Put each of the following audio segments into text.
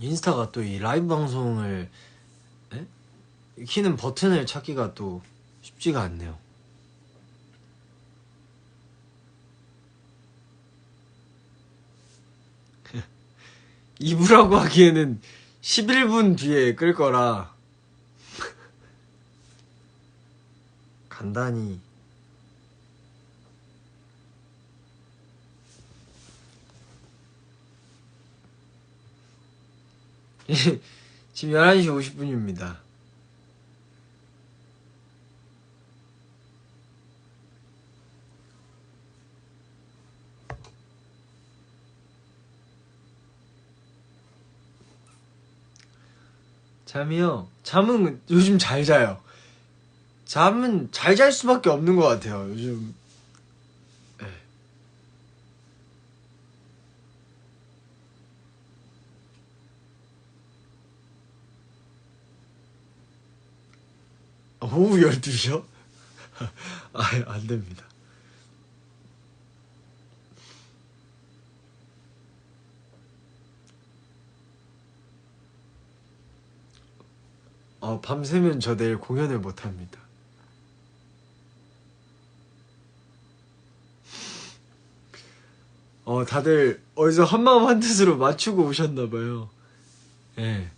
인스타가 또 이 라이브 방송을 에? 키는 버튼을 찾기가 또 쉽지가 않네요. 이부라고 하기에는 11분 뒤에 끌 거라 간단히 지금 11시 50분입니다. 잠이요? 잠은 요즘 잘 자요. 잠은 잘 잘 수밖에 없는 것 같아요. 요즘. 오후 12시요? 아, 안 됩니다. 어, 밤새면 저 내일 공연을 못 합니다. 어, 다들 어디서 한마음 한뜻으로 맞추고 오셨나봐요. 예. 네.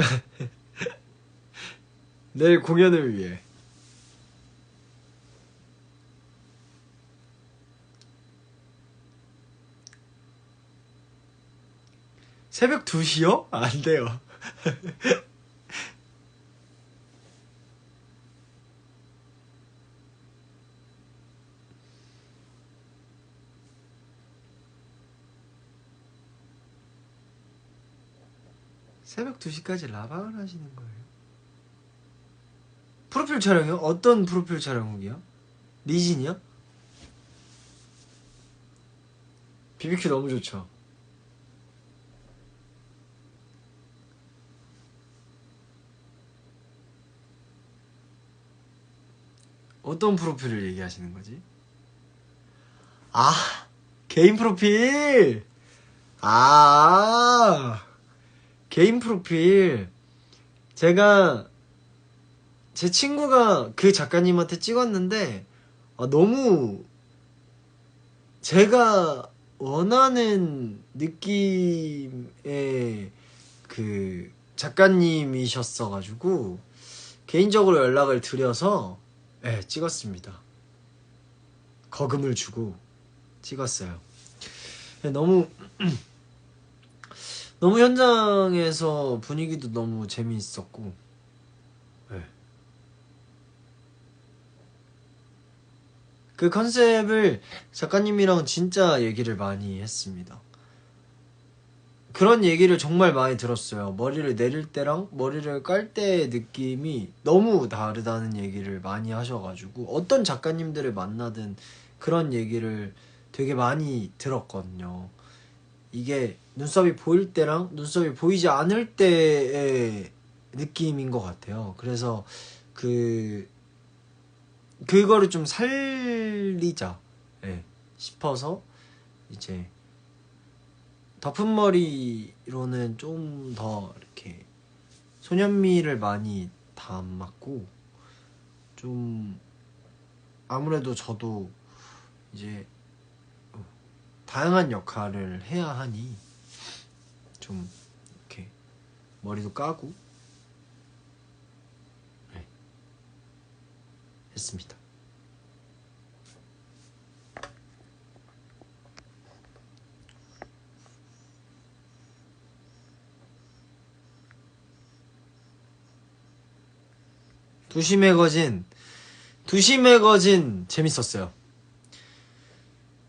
내일 공연을 위해. 새벽 2시요? 안 돼요. 새벽 2시까지 라방을 하시는 거예요? 프로필 촬영이요? 어떤 프로필 촬영이요? 리진이요? 비비큐 너무 좋죠. 어떤 프로필을 얘기하시는 거지? 아, 개인 프로필! 아, 개인 프로필. 제가, 제 친구가 그 작가님한테 찍었는데, 아, 너무, 제가 원하는 느낌의 그 작가님이셨어가지고, 개인적으로 연락을 드려서, 네, 찍었습니다. 거금을 주고 찍었어요. 네, 너무 너무 현장에서 분위기도 너무 재미있었고 네. 그 컨셉을 작가님이랑 진짜 얘기를 많이 했습니다. 그런 얘기를 정말 많이 들었어요. 머리를 내릴 때랑 머리를 깔 때의 느낌이 너무 다르다는 얘기를 많이 하셔가지고 어떤 작가님들을 만나든 그런 얘기를 되게 많이 들었거든요. 이게 눈썹이 보일 때랑 눈썹이 보이지 않을 때의 느낌인 것 같아요. 그래서 그 그거를 좀 살리자 네, 싶어서 이제 덮은 머리로는 좀 더 이렇게 소년미를 많이 담았고 좀 아무래도 저도 이제 다양한 역할을 해야 하니 좀 이렇게 머리도 까고 네. 했습니다. 2시 매거진 2시 매거진 재밌었어요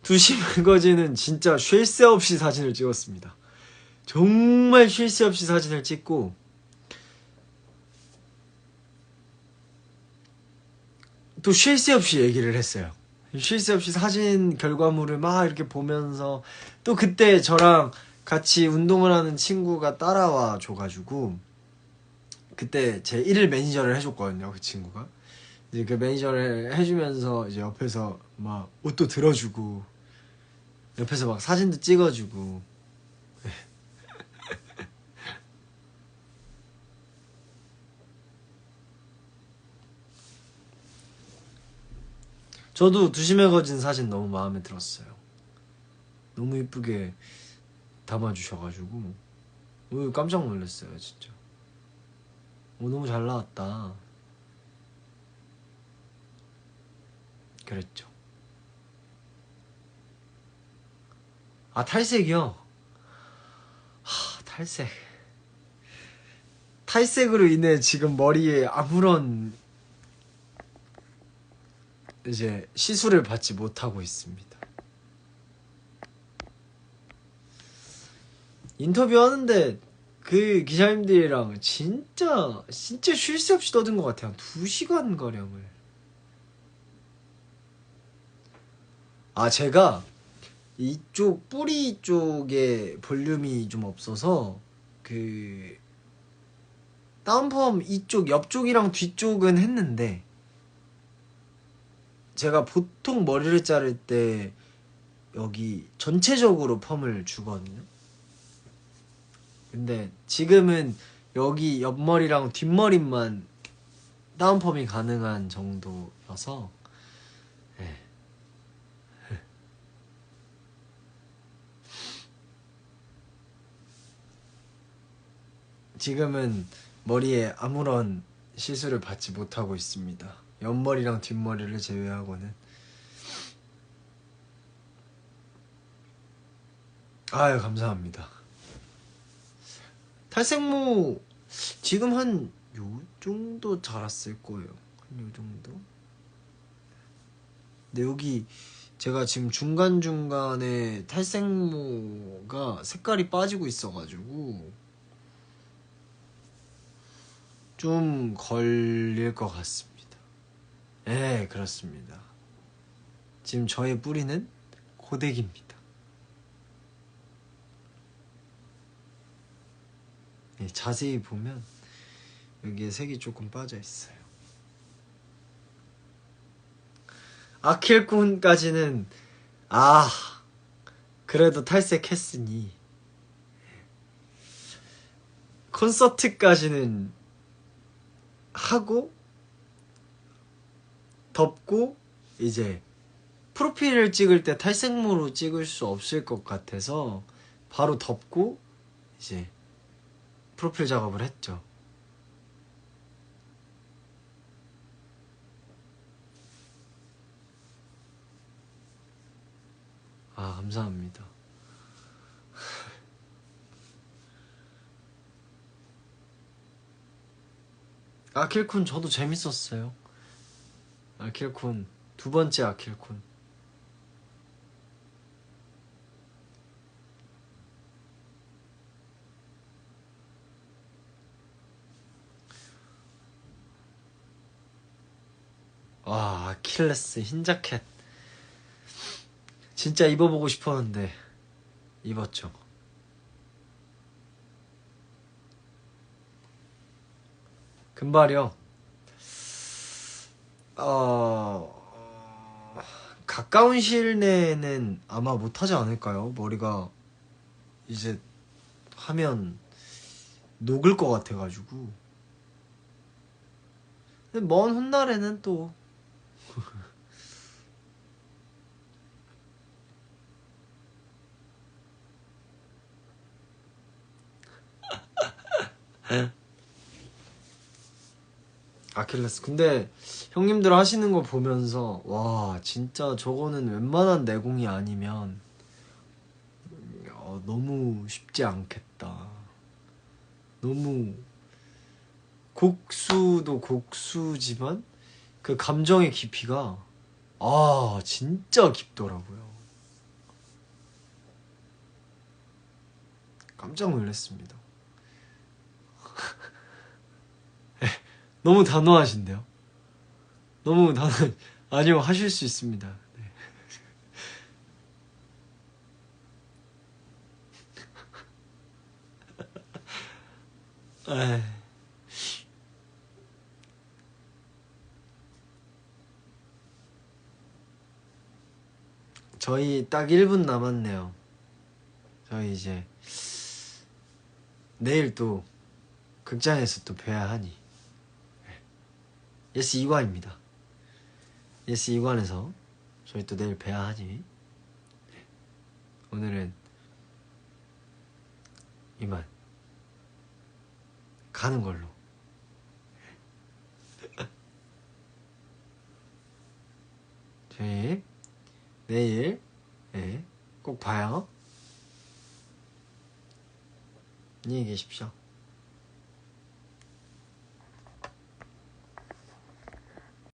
2시 매거진은 진짜 쉴 새 없이 사진을 찍었습니다. 정말 쉴 새 없이 사진을 찍고 또 쉴 새 없이 얘기를 했어요. 쉴 새 없이 사진 결과물을 막 이렇게 보면서 또 그때 저랑 같이 운동을 하는 친구가 따라와 줘가지고 그때 제 1일 매니저를 해줬거든요 그 친구가 이제 그 매니저를 해주면서 이제 옆에서 막 옷도 들어주고 옆에서 막 사진도 찍어주고 저도 두심에 거진 사진 너무 마음에 들었어요. 너무 이쁘게 담아주셔가지고 오, 깜짝 놀랐어요 진짜. 오 너무 잘 나왔다. 그랬죠. 아 탈색이요? 하 탈색. 탈색으로 인해 지금 머리에 아무런 이제 시술을 받지 못하고 있습니다. 인터뷰 하는데 그 기자님들이랑 진짜 진짜 쉴 새 없이 떠든 것 같아요. 두 시간 가량을. 아 제가 이쪽 뿌리 쪽에 볼륨이 좀 없어서 그 다운펌 이쪽 옆쪽이랑 뒤쪽은 했는데 제가 보통 머리를 자를 때 여기 전체적으로 펌을 주거든요. 근데 지금은 여기 옆머리랑 뒷머리만 다운펌이 가능한 정도여서 지금은 머리에 아무런 시술을 받지 못하고 있습니다. 옆머리랑 뒷머리를 제외하고는. 아유 감사합니다. 탈색모 지금 한 요 정도 자랐을 거예요. 한 요 정도? 근데 여기 제가 지금 중간중간에 탈색모가 색깔이 빠지고 있어가지고 좀 걸릴 것 같습니다 네, 그렇습니다. 지금 저의 뿌리는 고데기입니다. 네, 자세히 보면 여기에 색이 조금 빠져 있어요. 아킬콘까지는 아 그래도 탈색했으니 콘서트까지는 하고 덮고 이제 프로필을 찍을 때 탈색모로 찍을 수 없을 것 같아서 바로 덮고 이제 프로필 작업을 했죠. 아, 감사합니다. 아킬쿤 저도 재밌었어요. 아킬콘 두 번째 아킬콘 와 아킬레스 흰 자켓. 진짜 입어보고 싶었는데 입었죠 금발이요 어... 가까운 시일 내에는 아마 못하지 않을까요? 머리가 이제 하면 녹을 것 같아가지고. 근데 먼 훗날에는 또 아킬레스. 근데 형님들 하시는 거 보면서 와 진짜 저거는 웬만한 내공이 아니면 어, 너무 쉽지 않겠다. 너무 곡수도 곡수지만 그 감정의 깊이가 아 진짜 깊더라고요. 깜짝 놀랐습니다. 너무 단호하신데요? 너무 단호, 아니요, 하실 수 있습니다. 네. 에이. 저희 딱 1분 남았네요. 저희 이제 내일 또 극장에서 또 뵈야 하니. 예스 2관입니다. 예스 2관에서 저희 또 내일 뵈야 하니. 오늘은 이만 가는 걸로. 저희 내일 네, 꼭 봐요. 안녕히 계십시오.